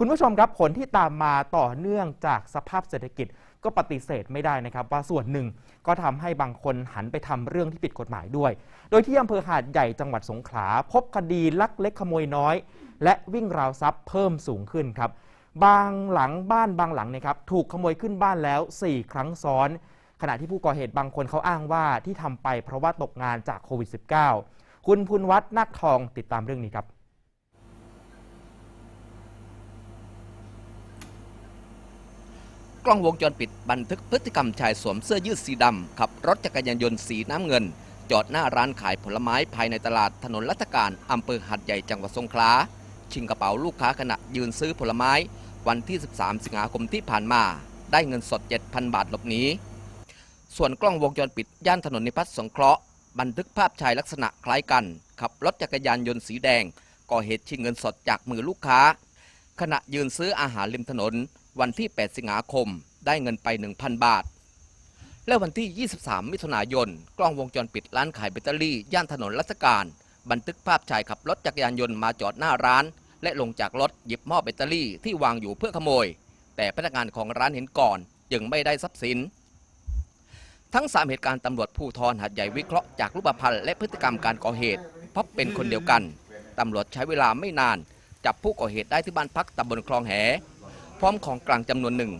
คุณผู้ชมครับผลที่ตามมาต่อเนื่องจากสภาพเศรษฐกิจก็ปฏิเสธไม่ได้นะครับ ว่าส่วนหนึ่งก็ทำให้บางคนหันไปทำเรื่องที่ผิดกฎหมายด้วย โดยที่อำเภอหาดใหญ่จังหวัดสงขลาพบคดีลักเล็กขโมยน้อย และวิ่งราวทรัพย์เพิ่มสูงขึ้นครับบางหลังบ้านบางหลังเนะครับถูกขโมยขึ้นบ้านแล้ว 4 ครั้งซ้อน ขณะที่ผู้ก่อเหตุบางคนเขาอ้างว่าที่ทำไปเพราะว่าตกงานจากโควิด -19 คุณพุนวัฒน์นาคทองติดตามเรื่องนี้ครับ กล้องวงจรปิดบันทึกพฤติกรรมชายสวมเสื้อยืดสีดำขับรถจักรยานยนต์สีน้ำเงิน จอดหน้าร้านขายผลไม้ภายในตลาดถนนรัตการอำเภอหัดใหญ่จังหวัดสงขลาชิงกระเป๋าลูกค้าขณะยืนซื้อผลไม้วันที่ 13 สิงหาคมที่ผ่านมา ได้เงินสด 7,000 บาทหลบหนีส่วนกล้องวงจรปิดย่านถนนนิพัฒน์สงเคราะห์บันทึกภาพชายลักษณะคล้ายกัน ขับรถจักรยานยนต์สีแดงก่อเหตุชิงเงินสดจากมือลูกค้า ขณะยืนซื้ออาหารริมถนน วันที่ 8 สิงหาคม ได้เงินไป 1,000 บาท และวันที่ 23 มิถุนายน กล้องวงจรปิดร้านขายแบตเตอรี่ ย่านถนนรัชการ บันทึกภาพชายขับรถจักรยานยนต์มาจอดหน้าร้าน และลงจากรถหยิบหม้อแบตเตอรี่ที่วางอยู่เพื่อขโมย แต่พนักงานของร้านเห็นก่อน จึงไม่ได้ทรัพย์สิน ทั้ง 3 เหตุการณ์ตำรวจภูธรหัดใหญ่วิเคราะห์จากรูปพรรณและพฤติกรรมการก่อเหตุพบเป็นคนเดียวกันตำรวจใช้เวลาไม่นาน จับผู้ก่อเหตุได้ที่บ้านพักตำบลคลองแห พร้อมของกลางจำนวนหนึ่ง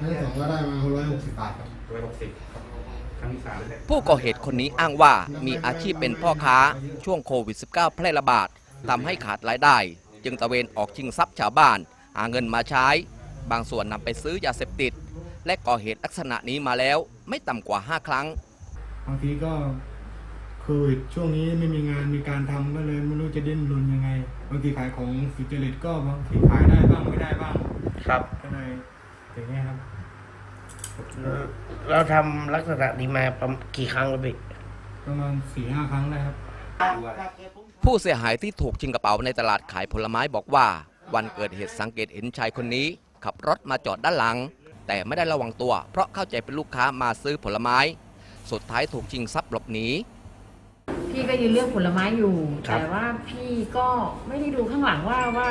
ทั้งสองก็ได้มาร้อยหกสิบบาทครับร้อยหกสิบครั้งที่สามผู้ก่อเหตุคนนี้อ้างว่ามีอาชีพเป็นพ่อค้าช่วงโควิด -19 แพร่ระบาดทำให้ขาดรายได้ จึงตระเวนออกชิงทรัพย์ชาวบ้าน หาเงินมาใช้ บางส่วนนำไปซื้อยาเสพติด และก่อเหตุลักษณะนี้มาแล้วไม่ต่ำกว่า 5 ครั้ง บางทีก็โควิดช่วงนี้ไม่มีงานมีการทำก็เลยไม่รู้จะดิ้นรนยังไงบางทีขายของสุจริตก็บางทีขายได้บ้างไม่ได้บ้าง ครับ ก็เลยอย่างเงี้ยครับเราทำลักษณะนี้มาประมาณกี่ครั้งแล้วพี่ประมาณสี่ห้าครั้งได้ครับ ผู้เสียหายที่ถูกชิงกระเป๋าในตลาดขายผลไม้บอกว่า วันเกิดเหตุสังเกตเห็นชายคนนี้ ขับรถมาจอดด้านหลัง แต่ไม่ได้ระวังตัว เพราะเข้าใจเป็นลูกค้ามาซื้อผลไม้ สุดท้ายถูกชิงทรัพย์หลบหนี พี่ก็ยืนเลือกผลไม้อยู่ ครับ แต่ว่าพี่ก็ไม่ได้ดูข้างหลังว่าว่า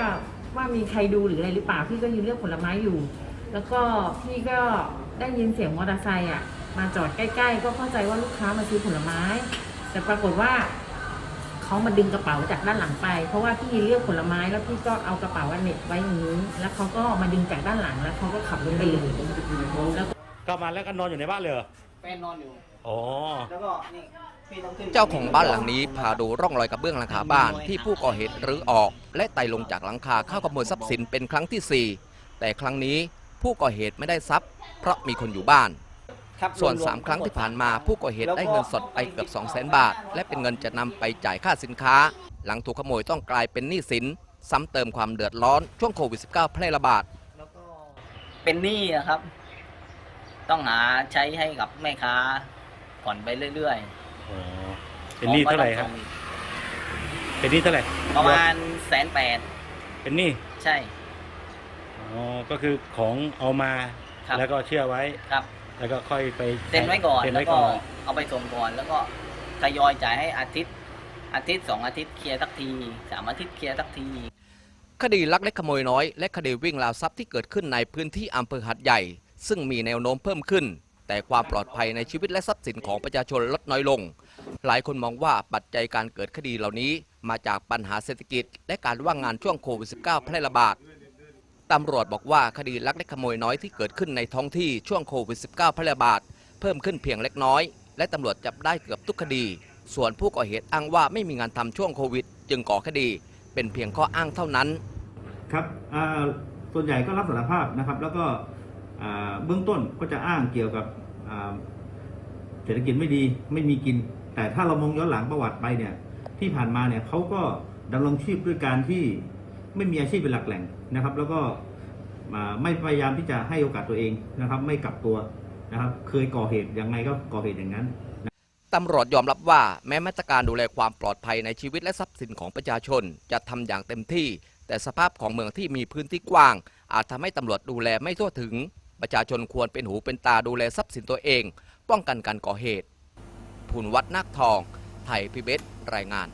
ว่ามีใครดูหรืออะไรหรือเปล่าพี่ก็ยืนเลือกผลไม้อยู่ แล้วก็พี่ก็ได้ยินเสียงมอเตอร์ไซค์อะ มาจอดใกล้ ๆ ก็เข้าใจว่าลูกค้ามาซื้อผลไม้ แต่ปรากฏว่าเขามาดึงกระเป๋าจากด้านหลังไป เพราะว่าพี่ยืนเลือกผลไม้แล้วพี่ก็เอากระเป๋าอันเน็ตไว้อย่างนี้ แล้วเขาก็มาดึงจากด้านหลังแล้วเขาก็ขับรถไปเลยแล้วกลับมาแล้วก็นอนอยู่ในบ้านเลยเหรอ แฟนนอนอยู่ อ๋อ แล้วก็นี่พี่ต้องขึ้นเจ้าของบ้านหลังนี้พาดูร่องรอยกระเบื้องหลังคาบ้านที่ผู้ก่อเหตุรื้อออก และไต่ลงจากหลังคาเข้าขโมยทรัพย์สินเป็นครั้งที่ 4 แต่ครั้งนี้ผู้ก่อเหตุไม่ได้ทรัพย์ เพราะมีคนอยู่บ้าน ครับส่วนรวมๆ3 ครั้งที่ผ่านมาทั้งหมดผู้ก่อเหตุได้เงินสดไปเกือบ 2 0 0 0 0 0 บาท และเป็นเงินจะนำไปจ่ายค่าสินค้า หลังถูกขโมยต้องกลายเป็นหนี้สิน ซ้ำเติมความเดือดร้อนช่วงโควิด -19 แพร่ระบาด แล้วก็ เป็นหนี้อะครับ ต้องหาใช้ให้กับแม่ค้าผ่อนไปเรื่อยอ๋อๆเป็นหนี้เท่าไหร่ครับของก็ต้องเป็นหนี้เท่าไหร่ส่งอีกประมาณแสนแปดเป็นหนี้ใช่ อ๋อก็คือของเอามาครับ แล้วก็เชื่อไว้ ครับแล้วก็ค่อยไปเซ็นไว้ก่อนเซ็นแล้วไว้ก็ก่อนเอาไปส่งก่อนแล้วก็ทยอยจ่ายให้อาทิตย์ อาทิตย์สองอาทิตย์เคลียร์สักทีสามอาทิตย์เคลียร์สักที คดีลักเล็กขโมยน้อยและคดีวิ่งราวทรัพย์ที่เกิดขึ้นในพื้นที่อำเภอหัดใหญ่ ซึ่งมีแนวโน้มเพิ่มขึ้น แต่ความปลอดภัยในชีวิตและทรัพย์สินของประชาชนลดน้อยลง หลายคนมองว่าปัจจัยการเกิดคดีเหล่านี้มาจากปัญหาเศรษฐกิจ และการว่างงานช่วงโควิด -19 แพร่ระบาดตำรวจบอกว่าคดีลักเล็กขโมยน้อยที่เกิดขึ้นในท้องที่ช่วงโควิด -19 แพร่ระบาดเพิ่มขึ้นเพียงเล็กน้อย และตำรวจจับได้เกือบทุกคดี ส่วนผู้ก่อเหตุอ้างว่าไม่มีงานทำช่วงโควิด จึงก่อคดี เป็นเพียงข้ออ้างเท่านั้น ครับส่วนใหญ่ก็รับสารภาพนะครับ แล้วก็ เบื้องต้นก็จะอ้างเกี่ยวกับเศรษฐกิจไม่ดีไม่มีกิน แต่ถ้าเรามองย้อนหลังประวัติไปเนี่ยที่ผ่านมาเนี่ยเขาก็ดำรงชีพด้วยการที่ไม่มีอาชีพเป็นหลักแหล่งนะครับ แล้วก็ไม่พยายามที่จะให้โอกาสตัวเองนะครับ ไม่กลับตัวนะครับ เคยก่อเหตุยังไงก็ก่อเหตุอย่างนั้นตำรวจยอมรับว่าแม้มาตรการดูแลความปลอดภัยในชีวิตและทรัพย์สินของประชาชน จะทำอย่างเต็มที่ แต่สภาพของเมืองที่มีพื้นที่กว้าง อาจทำให้ตำรวจดูแลไม่ทั่วถึง ประชาชนควรเป็นหูเป็นตาดูแลทรัพย์สินตัวเอง ป้องกันการก่อเหตุภูนวัดนาคทอง ไทยพีบีรายงาน